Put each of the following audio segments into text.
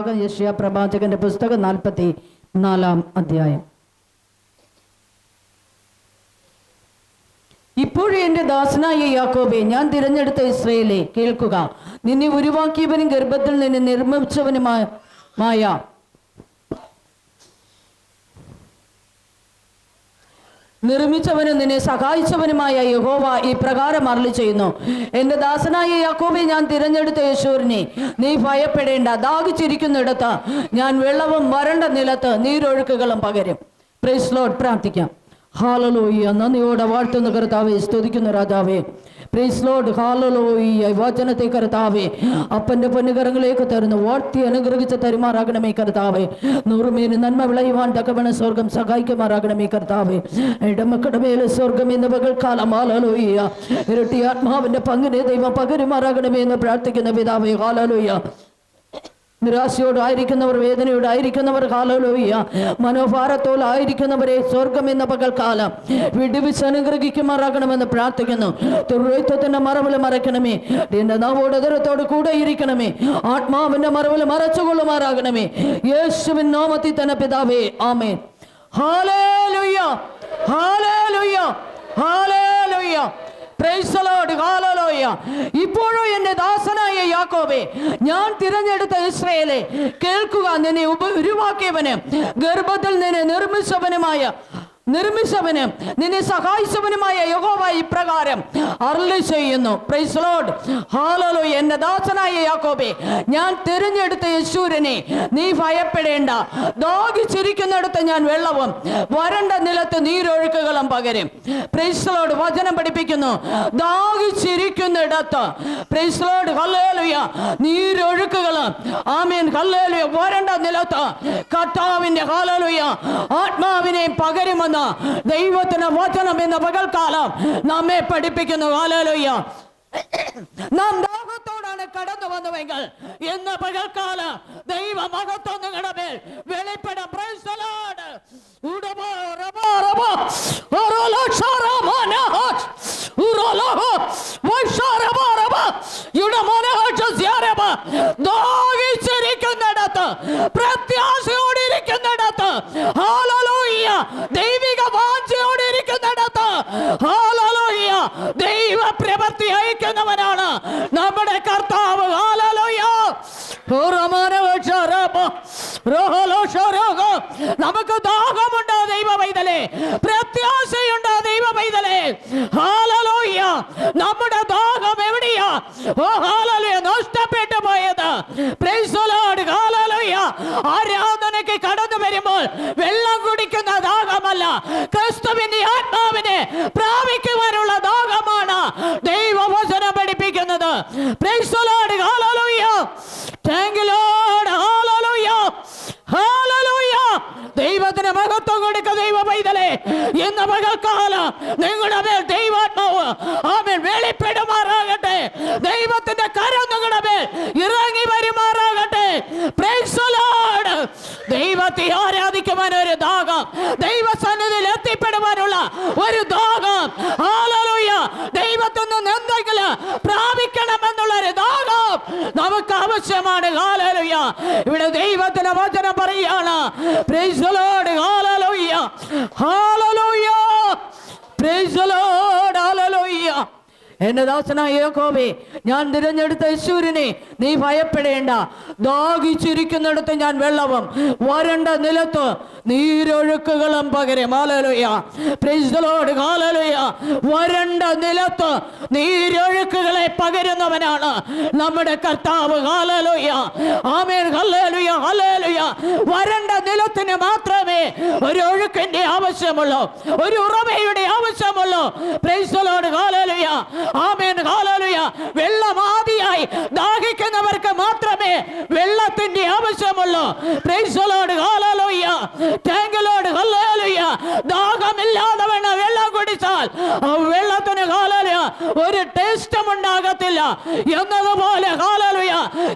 ഭാഗം യഷ്യ പ്രവാചകന്റെ പുസ്തകം നാൽപ്പത്തി നാലാം അധ്യായം. ഇപ്പോഴും എന്റെ ദാസനായ യാക്കോബെ ഞാൻ തിരഞ്ഞെടുത്ത ഇസ്രയേലെ കേൾക്കുക. നിന്നെ ഉരുവാക്കിയവനും ഗർഭത്തിൽ നിന്നെ നിർമ്മിച്ചവനുമായ നിർമ്മിച്ചവനും നിന്നെ സഹായിച്ചവനുമായ യഹോവ ഈ പ്രകാരം അരളി ചെയ്യുന്നു. എന്റെ ദാസനായ യാക്കോബെ ഞാൻ തിരഞ്ഞെടുത്ത യേശൂരിനെ നീ ഭയപ്പെടേണ്ട. ദാഹിച്ചിരിക്കുന്നിടത്ത് ഞാൻ വെള്ളവും വരണ്ട നിലത്ത് നീരൊഴുക്കുകളും പകരും. പ്രൈസ് ലോഡ് പ്രാർത്ഥിക്കാം. ഹാലലോയ്യ നന്ദിയോടെ വാഴ്ത്തുന്ന കർത്താവെ സ്തുതിക്കുന്ന രാജാവേ. പ്രൈസ് ലോഡ് ഹാലലോയ്യ വചനത്തെ കരുത്താവേ അപ്പന്റെ പൊന്നുകരങ്ങളിലേക്ക് തരുന്ന വാഴ്ത്തി അനുഗ്രഹിച്ച് തരുമാറാകണമേ കർത്താവേ. നൂറുമേന് നന്മ വിളയുവാൻ തക്കവണ സ്വർഗം സഹായിക്കുമാറാകണമേ കർത്താവേ. ഇടമക്കടമേൽ സ്വർഗം എന്ന പകൽക്കാലം. ഹാലലോയ്യ ഇരട്ടി ആത്മാവിന്റെ പങ്കിനെ ദൈവം പകരുമാറാകണമേ എന്ന് പ്രാർത്ഥിക്കുന്ന പിതാവേ. ഹാലലോയ്യ നിരാശയോടായിരിക്കുന്നവർ വേദനയോടായിരിക്കുന്നവർ കാലോലോയ്യ മനോഭാരത്തോടായിരിക്കുന്നവരെ സ്വർഗം എന്ന പകൽക്കാലം വിടുവിച്ച് അനുഗ്രഹിക്കുമാറാകണമെന്ന് പ്രാർത്ഥിക്കുന്നു. തുറത്വത്തിന്റെ മറവിൽ മറയ്ക്കണമേ. നിന്റെ നവോടതരത്തോട് കൂടെ ഇരിക്കണമേ. ആത്മാവിന്റെ മറവിൽ മറച്ചുകൊള്ളുമാറാകണമേ. യേശുവിൻ നാമത്തിൽ തന്നെ പിതാവേ ആമേ ഹാലേ ലുയ്യ ഹാലേ ലുയ്യ ഹാലേ Lord. ഇപ്പോഴും എന്റെ ദാസനായ യാക്കോബെ ഞാൻ തിരഞ്ഞെടുത്ത ഇസ്രയേലെ കേൾക്കുക നിന്നെ ഉപ ഉരുവാക്കിയവനും ഗർഭത്തിൽ നിന്നെ നിർമ്മിച്ചവനുമായ നിർമ്മിച്ചവന് നിന്നെ സഹായിച്ചവനുമായ യഹോവ ഇപ്രകാരം അരളി ചെയ്യുന്നു. പ്രൈസ് ലോഡ് ഹാലലോ എന്റെ ദാസനായ യാക്കോബെ ഞാൻ തിരഞ്ഞെടുത്ത യശൂരനെ നീ ഭയപ്പെടേണ്ട. ദോഹിച്ചിരിക്കുന്നിടത്ത് ഞാൻ വെള്ളവും വരണ്ട നിലത്ത് നീരൊഴുക്കുകളും പകരും. പ്രൈസ് ലോർഡ് വചനം പഠിപ്പിക്കുന്നു. ദാഹിച്ചിരിക്കുന്നിടത്ത് പ്രൈസ് ലോർഡ് ഹല്ലേലൂയ നീരൊഴുക്കുകളും. ആമീൻ. ഹല്ലേലൂയ വരണ്ട നിലത്ത് കർത്താവിന്റെ ഹല്ലേലൂയ ആത്മാവിനെ പകരുമെന്ന് ദൈവത്തിന് വചനം എന്ന പകൽക്കാലം നമ്മെ പഠിപ്പിക്കുന്നു. ഹല്ലേലൂയ നാം ദാഹത്തോടാണ് കടന്നു വന്നുവെങ്കിൽ ഇന്ന് പകൽക്കാല ദൈവ മഹത്വം നിങ്ങളുടെ മേൽ വെളിപ്പെടാം Praise the Lord. ഉടമോ, റബോ, റബോ, ഒറോലോ, ഷാറാമോ, പ്രവൃത്തി അയക്കുന്നവനാണ് നമ്മുടെ കർത്താവ് നമുക്ക് ദാഹമുണ്ടോ ദൈവ പൈതലേ പ്രത്യാശയുണ്ടോ ദൈവ പൈതലേ ഹാലലോയ്യ നമ്മുടെ ദാഹം എവിടെയാ? ഓ ഹാലലോയ നഷ്ടപ്പെട്ടു പോയത്. Hallelujah. ആരാധനയ്ക്ക് കടന്നു വരുമ്പോൾ വെള്ളം കുടിക്കുന്ന ദാഹമല്ല. ക്രിസ്തുവിന്റെ ആത്മാവിനെ പ്രാപിക്കുവാനുള്ള Praise the Lord. Hallelujah. Thank you, Lord. Hallelujah. Hallelujah. ദൈവത്തിന് മഹത്വം കൊടുക്ക ദൈവ പൈതലേ ഇന്ന് പകൽക്കാല നിങ്ങളുടെ മേൽ ദൈവാത്മാവ് ആമേൻ വെളിപ്പെടുമാറാകട്ടെ ദൈവത്തിന്റെ കരം നിങ്ങളുടെ മേൽ ഇറങ്ങി വരുമാറാകട്ടെ. ദൈവത്തെ ആരാധിക്കുവാൻ ഒരു ദാഹം ദൈവസന്നിധിയിൽ എത്തിപ്പെടുവാനുള്ള ഒരു ദാഹം ഹാലലൂയ ദൈവത്തിൽ നിന്ന് എന്തെങ്കിലും പ്രാപിക്കണമെന്നുള്ള ഒരു ദാഹം നമുക്ക് ആവശ്യമാണ്. ഇവിടെ ദൈവത്തിന്റെ വചനം പറയാണ്. എന്റെ ദാസനായ യാക്കോബേ ഞാൻ തിരഞ്ഞെടുത്ത യശൂരിനെ നീ ഭയപ്പെടേണ്ട. ദാഹിച്ചിരിക്കുന്നിടത്ത് ഞാൻ വെള്ളവും വരണ്ട നിലത്ത് നീരൊഴുക്കുകളും പകരം. വരണ്ട നിലത്ത് നീരൊഴുക്കുകളെ പകരുന്നവനാണ് നമ്മുടെ കർത്താവ്. ആമേൻ. വരണ്ട നിലത്തിന് മാത്രമേ ഒരു ഒഴുക്കിന്റെ ആവശ്യമുള്ളൂ. ഒരു ഉറവയുടെ ആവശ്യമുള്ളൂ. പ്രൈസ്തലോട് ഹാലലുയ ആമേൻ. ഹാലലുയ വെള്ളം ദാഹിക്കുന്നവർക്ക് ദാഹിക്കുന്നവർക്ക് മാത്രമേ വെള്ളത്തിന്റെ ആവശ്യമുള്ളൂ. പ്രൈസ്തലോട് ഹാലലുയ താങ്കലോട് ഹല്ലേലൂയ ദാഹമില്ലാതെ വേണം വെള്ളം കുടിച്ചാൽ. ആ വെള്ളത്തിന് ഹാലലുയ ഒരു ടേസ്റ്റും ഉണ്ടാകത്തില്ല. എന്നതുപോലെ ഹാലലുയ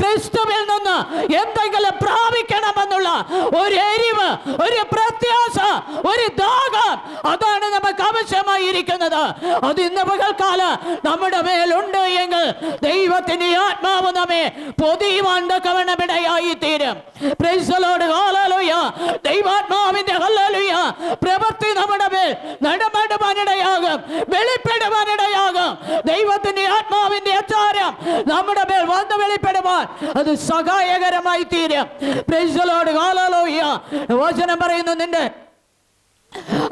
ക്രിസ്തുവിൽ നിന്ന് എന്തെങ്കിലും പ്രാപിക്കണമെന്നുള്ള ഒരു എരിവ് ഒരു പ്രത്യാശ ഒരു ദാഹം. അതാണ് നമുക്ക് ആവശ്യമായിരിക്കുന്നത്. അത് ഇന്ന് പകൽക്കാല നമ്മുടെ മേലുണ്ട് എങ്കിൽ ദൈവത്തിന്റെ ആത്മാവ് നമ്മെ പൊതിയുവാൻ തീരും പ്രൈസലോട് ഹാലലുയ ദൈവാത്മാവിന്റെ ഹല്ലേലൂയ. പ്രവൃത്തി നമ്മുടെ മേൽ നടപടുവാനിടയാകും വെളിപ്പെടുവാനിടയാകും. ദൈവത്തിന്റെ ആത്മാവിന്റെ അച്ചാരം നമ്മുടെ മേൽ വന്ന് വെളിപ്പെടുവാൻ അത് സഹായകരമായി തീരും പ്രൈസലോട് ഹാലലുയ വചനം പറയുന്നു നിന്റെ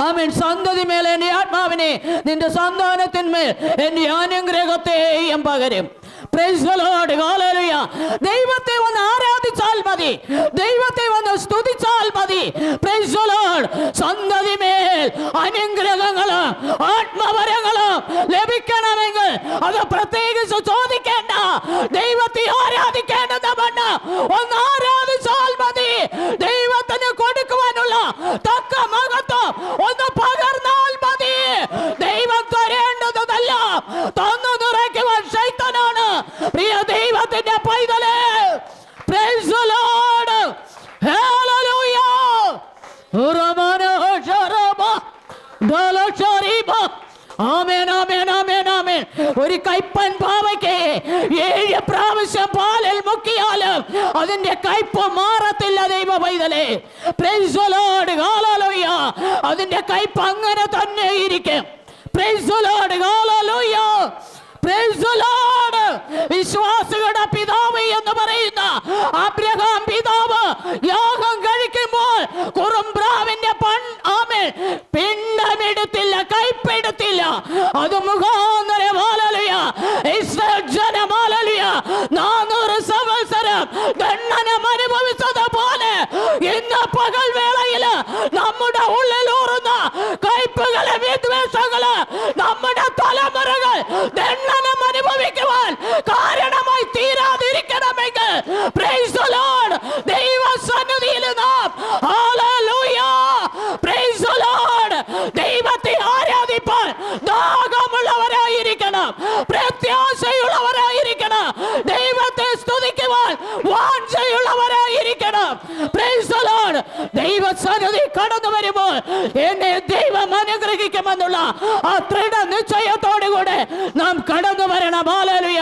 ആമേൻ. സന്തതി മേൽ എന്റെ ആത്മാവിനെ നിന്റെ സന്താനത്തിന്മേൽ എന്റെ അനുഗ്രഹത്തെയും പകരും. ദൈവത്തെ ഒന്ന് ആരാധിച്ചാൽ മതി. ദൈവത്തെ ഒന്ന് സ്തുതിച്ചാൽ മതി. Praise the Lord. സന്തതി മേൽ അനുഗ്രഹങ്ങൾ ആത്മവരങ്ങൾ ലഭിക്കണമെങ്കിൽ അത് പ്രത്യേകിച്ച് ചോദിക്കേണ്ട. ദൈവത്തെ ആരാധിക്കേണ്ടത് ഒന്ന് ആരാധിച്ചാൽ മതി ദൈവത്തിന് കൊടുക്കുവാനുള്ള തക്ക മഹത്വം ഒന്ന് പകർന്നാൽ മതി ദൈവം തരേണ്ടതല്ല തന്നു നിറയ്ക്കുവാൻ ശൈത്തനാണ് പ്രിയ ദൈവത്തിന്റെ പൈതലേ. ആമേൻ, ആമേൻ, ആമേൻ, ആമേൻ. ഒരു കൈപ്പൻ പാവയ്ക്ക് ഏഴ് പ്രാവശ്യം പാലിൽ മുക്കിയാലും അതിന്റെ കയ്പ് മാറത്തില്ല ദൈവ പൈതലേ. Hallelujah. അതിന്റെ കയ്പ് അങ്ങനെ തന്നെ ഇരിക്കും. വിശ്വാസികളുടെ പിതാവ് എന്ന് പറയുന്ന അബ്രഹാം പിതാവ് യാഗം കഴിക്കുമ്പോൾ കുറുംബ്രാവിന്റെ പൺ ആമേ പിണ്ടമെടുത്തില്ല കൈപ്പെടുത്തില്ല. അത് മുഖാന്തര. മാലലുയ ഇസ്രായേൽ ജനമാലലുയ നാനൂറ് സംവത്സരം ദണ്ഡനം അനുഭവിച്ചത് പോലെ ഇന്ന് പകൽ വേളയിൽ നമ്മുടെ ഉള്ളിലൂറുന്ന കയ്പുകളെ വിദ്വേഷങ്ങൾ നമ്മുടെ തലമുറകൾ ദണ്ഡനം അനുഭവിക്കുവാൻ കാരണമായി തീരാതിരിക്കണമെങ്കിൽ. ദൈവസന്നിധിയിൽ നാം. ദൈവത്തെ ആരാധിപ്പാൻ ദാഹമുള്ളവരായിരിക്കണം പ്രത്യാശയുള്ളവരായിരിക്കണം ദൈവത്തെ സ്തുതിക്കുവാൻ വാഞ്ചയുള്ളവരായിരിക്കണം. ദൈവസന്നിധി കടന്നു വരുമ്പോൾ എന്നെ അനുഗ്രഹിക്കുമെന്നുള്ള ആ ദൃഢ നിശ്ചയത്തോടുകൂടെ നാം കടന്നു വരണം. ഹാലലുയ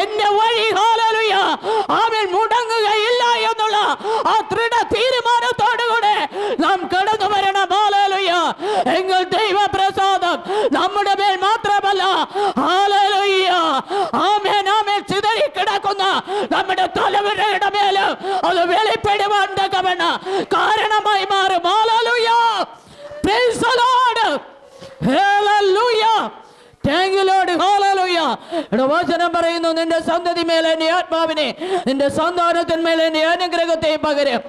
എന്റെ വഴി ഹാലലുയ അവൻ മുടങ്ങുകയില്ല എന്നുള്ള ആ ദൃഢ തീരുമാനത്തോടുകൂടെ നാം കടന്നു വരണം. ഹാലലുയ എങ്കിൽ ദൈവപ്രസാദം നമ്മുടെ മേൽ മാത്രമല്ല. ഹാലലുയ ആമേൻ ആമേൻ ചിതറി കിടക്കുന്ന നമ്മുടെ തലമുറയുടെ മേലും അത് വെളിപ്പെടുവാൻ തക്കവണ്ണ കാരണമായി മാറും ഹാലലുയ Praise the Lord. Hallelujah. Thank you, Lord. Hallelujah. ഇവിടെ വചനം പറയുന്നു നിന്റെ സന്തതി മേലെ എന്റെ ആത്മാവിനെ നിന്റെ സന്താനത്തിന്മേൽ എന്റെ അനുഗ്രഹത്തെ പകരം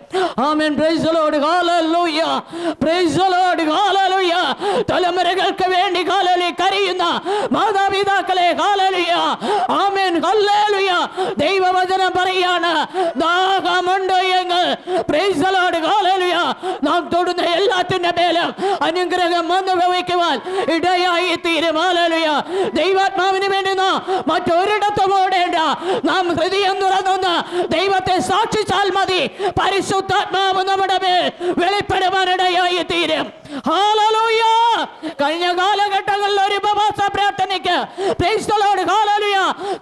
ആമേൻ praise the Lord. Hallelujah. Praise the Lord. Hallelujah. തലമുറകൾക്ക് വേണ്ടി ഹാലലി കരയുന്ന മാതാപിതാക്കളെ ഹാലലിയ ആമേൻ ഹല്ലേലൂയ ദൈവവചനം പറയാണ് ദാഹമുണ്ട്. Hallelujah. നാം തൊടുന്ന എല്ലാത്തിന്റെ മേലും അനുഗ്രഹം അനുഭവിക്കുവാൻ ഇടയായി തീരും ഹല്ലേലൂയ ദൈവാത്മാവിന് വേണ്ടി നാം മറ്റൊരിടത്തും ഓടേണ്ട നാം ഹൃദയം തുറന്നൊന്ന് ദൈവത്തെ സാക്ഷിച്ചാൽ മതി പരിശുദ്ധാത്മാവ് നമ്മുടെ മേൽ വെളിപ്പെടുവാനിടയായി തീരും കഴിഞ്ഞ കാലഘട്ടങ്ങളിൽ ഒരു ഉപവാസ പ്രാർത്ഥനയ്ക്ക്.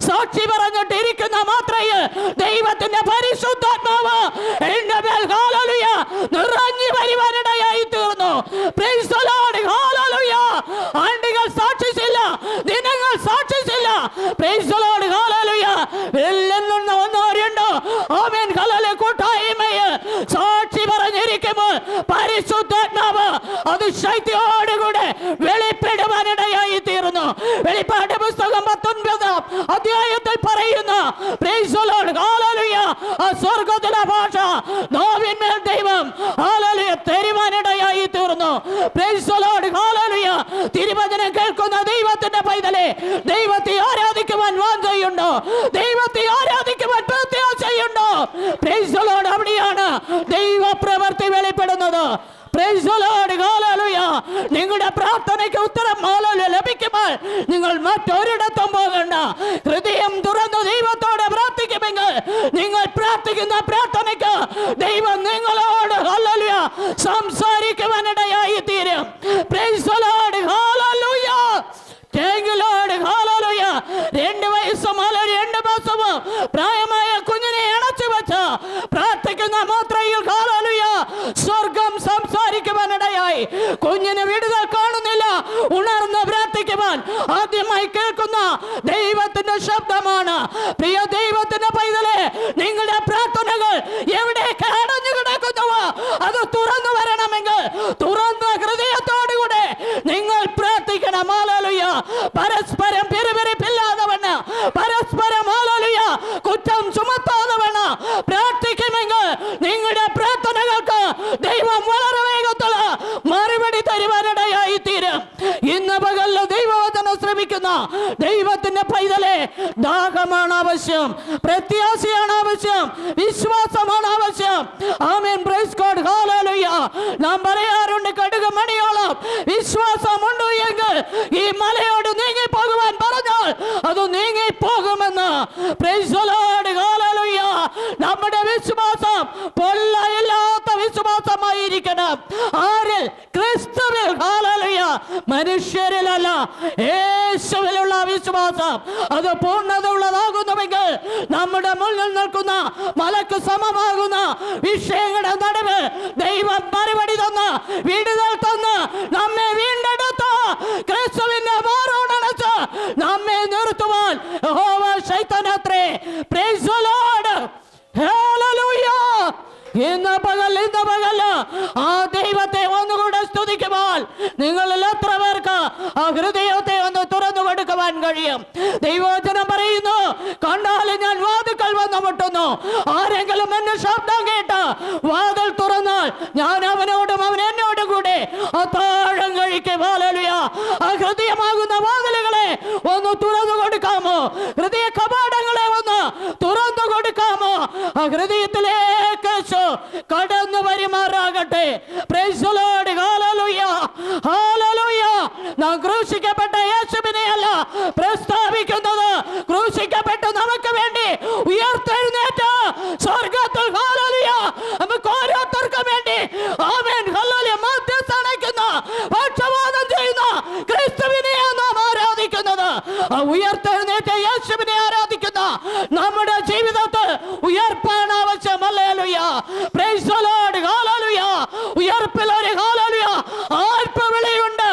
സാക്ഷി പറഞ്ഞിട്ട് ദൈവത്തിന്റെ പരിശുദ്ധാത്മാവ് എന്റെ മേൽ ഹാലലുയ നിറഞ്ഞു വരുവാനിടയായി തീർന്നു. Hallelujah. ആണ്ടുകൾ സാക്ഷിച്ചില്ല ദിനങ്ങൾ സാക്ഷിച്ചില്ല Lord. Hallelujah. എല്ലെന്നും ആമേൻ ഹല്ലേലൂയ കൂട്ടായ്മയിൽ സാക്ഷി പറഞ്ഞിരിക്കുമ്പോൾ പരിശുദ്ധാത്മാവ് അത് ശക്തിയോടുകൂടെ വെളിപ്പെടുവാനിടയായി തീർന്നു വെളിപ്പാട് പുസ്തകം പത്തൊൻപതാം അധ്യായത്തിൽ പറയുന്ന Praise the Lord. Hallelujah. ആ സ്വർഗത്തിലെ ഭാഷ നോവിന്മേൽ ദൈവം ഹാലലിയ തരുവാനിടയായി തീർന്നു. തിരുവചനം കേൾക്കുന്ന ദൈവത്തിന്റെ പൈതലെ ദൈവത്തെ ആരാധിക്കുവാൻ വാഞ്ചയുണ്ടോ ദൈവത്തെ ആരാധിക്കുവാൻ പ്രത്യാശയുണ്ടോ Lord. അവിടെയാണ് ദൈവ പ്രവൃത്തി വെളിപ്പെടുന്നത്. നിങ്ങളുടെ പ്രാർത്ഥനയ്ക്ക് ഉത്തരം ലഭിക്കുമ്പോൾ നിങ്ങൾ മറ്റൊരിടത്തും പോകണ്ട ഹൃദയം തുറന്ന് ദൈവത്തോടെ നിങ്ങൾ നിങ്ങൾ പ്രാർത്ഥിക്കുന്ന പ്രാർത്ഥനയ്ക്ക് ദൈവം നിങ്ങളോട് ഹലലുയ സംസാരിക്കുവാനിടയായി തീരും പ്രൈസലോട് ഹലലുയ തേങ്കിലോട് ഹലലുയ രണ്ട് വയസ്സും അല്ല രണ്ട് പ്രായമായ കുഞ്ഞിനെ ഇണച്ചു വെച്ച പ്രാർത്ഥിക്കുന്ന മാത്രയിൽ ഹലലുയ സ്വർഗം സംസാരിക്കുവാനിടയായി. കുഞ്ഞിന് വിടുതൽ കാണുന്നില്ല ഉണർന്ന് പ്രാർത്ഥിക്കുവാൻ ആദ്യമായി കേൾക്കുന്ന ദൈവത്തിന്റെ ശബ്ദമാണ്. പ്രിയ ദൈവത്തിന് തുറന്നു വരണമെങ്കിൽ തുറന്ന ഹൃദയത്തോടുകൂടെ നിങ്ങൾ പ്രാർത്ഥിക്കണം ആലോലുയ പരസ്പരം പെരുപെരിപ്പില്ലാതവണ്ണ് പരസ്പരം ആലോലുയ കുറ്റം ചുമത്താതവണ്ണ് പ്രാർത്ഥിക്കുമെങ്കിൽ നിങ്ങളുടെ പ്രാർത്ഥനകൾക്ക് ദൈവം വളരെ വേഗത്തിൽ മറുപടി തരുവാനിടയായി തീരും ഇന്ന് പകലിൽ ദൈവവചനം ശ്രമിക്കുന്ന ദൈവത്തിന്റെ പൈതലെ ദാഹമാണ് ആവശ്യം പ്രത്യാശയാണ് ആവശ്യം വിശ്വാസമാണ് ആവശ്യം ആമേൻ പ്രൈസ് ഗോഡ് ഹല്ലേലൂയ നാം പറയാറുണ്ട് കടുക് മണിയോളം വിശ്വാസമുണ്ട് എങ്കിൽ ഈ മലയോട് നീങ്ങി പോകുവാൻ പറഞ്ഞാൽ അത് നീങ്ങി പോകുമെന്ന് പ്രൈസ് ദി ലോർഡ് ഹല്ലേലൂയ നമ്മുടെ വിശ്വാസം പൊള്ളയില്ലാത്ത വിശ്വാസമായിരിക്കണം. ആരിൽ? ക്രിസ്തുവിൽ. മനുഷ്യരിലല്ല. യേശുവിലുള്ള വിശ്വാസം അത് പൂർണത ഉള്ളതാകുന്നുവെങ്കിൽ നമ്മുടെ മുന്നിൽ നിൽക്കുന്ന മലക്ക് സമമാകുന്ന വിഷയങ്ങളുടെ നടുവ് ദൈവം മറുപടി തന്ന് വിടുതൽ തന്ന് നമ്മെ വീണ്ടെടുത്ത് ക്രിസ്തുവിന്റെ മാറോടണച്ച് നമ്മെ നിർത്തുവാൻ ശൈത്തനത്രേ. പ്രൈസ് ലോർഡ് ഹല്ലേലൂയ ഇന്ന് പകൽ ഇന്ന് പകൽ. ആ ദൈവത്തെ ഒന്നുകൂടെ സ്തുതിക്കുവാൻ നിങ്ങളിൽ എത്ര പേർക്ക് ആ ഹൃദയത്തെ ഒന്ന് തുറന്നു കൊടുക്കുവാൻ കഴിയും? ദൈവവചനം പറയുന്നു കണ്ടാലും ഞാൻ വാതുക്കൾ വന്ന് മുട്ടുന്നു. ആരെങ്കിലും എന്നെ ശബ്ദം കേട്ട് വാതിൽ തുറന്നാൽ ഞാൻ അവനോടും അവൻ എന്നോടും കൂടെ അത്താഴം കഴിക്കും. ആ ഹൃദയമാകുന്ന വാതിലുകളെ ഒന്ന് തുറന്നു കൊടുക്കാമോ ഹൃദയ കപാടങ്ങളെ ഒന്ന് തുറന്നു കൊടുക്കാമോ ആ ഹൃദയത്തിലേക്ക് യേശു കടന്നു വരുമാറാകട്ടെ Praise the Lord. Hallelujah. Hallelujah. നാം ക്രൂശിക്കപ്പെട്ട യേശുവിനെ അല്ല പ്രസ്താവിക്കുന്നത്. ക്രൂശിക്കപ്പെട്ട നമുക്ക് വേണ്ടി ഉയർത്തെഴുന്നേറ്റ. സ്വർഗത്തിൽ നമുക്ക് ഓരോരുത്തർക്കും വേണ്ടി. ആമേൻ ഹല്ലേലൂയ മധ്യസ്ഥ അണയ്ക്കുന്ന പക്ഷപാതം ചെയ്യുന്ന ക്രിസ്തുവിനെയാണ് നാം ആരാധിക്കുന്നത് ആ ഉയർത്തെഴുന്നേറ്റ യേശുവിനെ ആരാധിക്കുന്ന നമ്മുടെ ജീവിതത്തിൽ ഉയർപ്പാണ് ആവശ്യം ഹല്ലേലൂയ പ്രൈസ് ദി ലോർഡ് ഹല്ലേലൂയ ഉയർപ്പിൽ ഒരു ഹല്ലേലൂയ ആർപ്പവിളിയുണ്ട്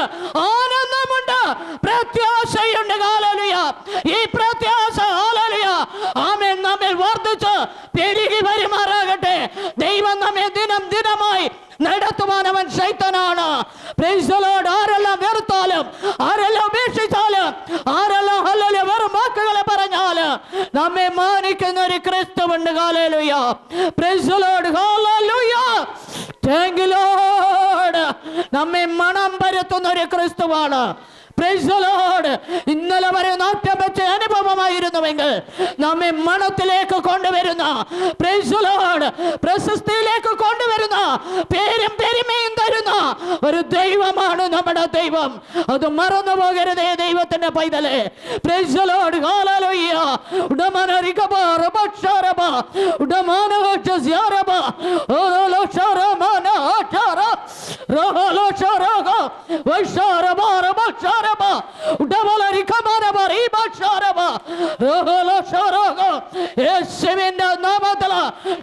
ആനന്ദമുണ്ട് പ്രത്യാശയുണ്ട് ഹല്ലേലൂയ ഈ പ്രത്യാശ ഹല്ലേലൂയ ആമേൻ നമ്മിൽ വർദ്ധിച്ച് പെരുകി വരുമാറാകട്ടെ ദൈവം നമ്മെ ദിനം ദിനമായി നടത്തുവാൻ അവൻ ശൈത്തനാണ്. ആരെല്ലാം വെറുത്താലും ആരെല്ലാം ഉപേക്ഷിച്ചാലും ആരെല്ലാം ഹല്ലേലൂയ വെറും വാക്കുകളെ പറഞ്ഞാൽ നമ്മെ മാനിക്കുന്ന ഒരു Lord. നമ്മെ മണം പരത്തുന്ന ഒരു ക്രിസ്തുവാണ്. ഇന്നലെ വരെ നാട്യം വെച്ച അനുഭവമായിരുന്നുവെങ്കിൽ നമ്മെ മണത്തിലേക്ക് കൊണ്ടുവരുന്ന. പ്രശസ്തിയിലേക്ക് കൊണ്ടുവരുന്ന പേരും പെരുമയും തരുന്ന ഒരു ദൈവമാണ് നമ്മുടെ ദൈവം. അത് മറന്നു പോകരുതേ ദൈവത്തിന്റെ പൈതലെ. Praise കാലാലോയ്യ. ഉടമനരികബ, റബക്ഷരബ, റബക്ഷരബ, ഉടമലരികമനബ, റീബക്ഷരബ, റോഹലോഷരഗ. യേശുവിന്റെ നാമത്തിൽ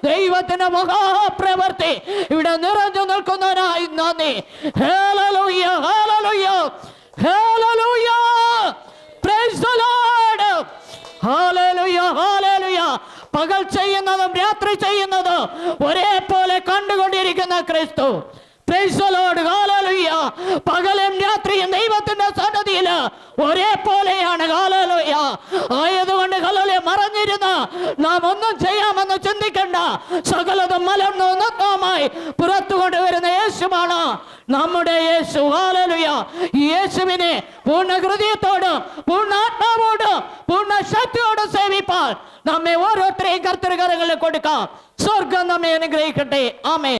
ദൈവത്തിന്റെ മഹാപ്രവർത്തി ഇവിടെ നിറഞ്ഞു നിൽക്കുന്നതിനായി നന്ദി. ഹല്ലേലൂയ ഹല്ലേലൂയ ഹല്ലേലൂയ. Praise the Lord hallelujah hallelujah. പകൽ ചെയ്യുന്നതും രാത്രി ചെയ്യുന്നതും ഒരേപോലെ കണ്ടുകൊണ്ടിരിക്കുന്ന ക്രിസ്തു. പകലും രാത്രിയും ദൈവത്തിന്റെ സന്നദ്ധിയിൽ ഒരേപോലെയാണ് ഹാലലോയ ആയതുകൊണ്ട് ഹലോലെ മറഞ്ഞിരുന്ന നാം ഒന്നും ചെയ്യാമെന്ന് ചിന്തിക്കണ്ട. സകലതും മലർന്നു നഗ്നവുമായി പുറത്തു കൊണ്ടുവരുന്ന യേശുമാണ് നമ്മുടെ യേശു കാലലുയ യേശുവിനെ പൂർണ ഹൃദയത്തോടും പൂർണ ആത്മാവോടും പൂർണ ശക്തിയോടും സേവിപ്പാൻ നമ്മെ ഓരോരുത്തരെയും കർത്തൃകരങ്ങളിൽ കൊടുക്കാം. സ്വർഗം നമ്മെ അനുഗ്രഹിക്കട്ടെ. ആമേ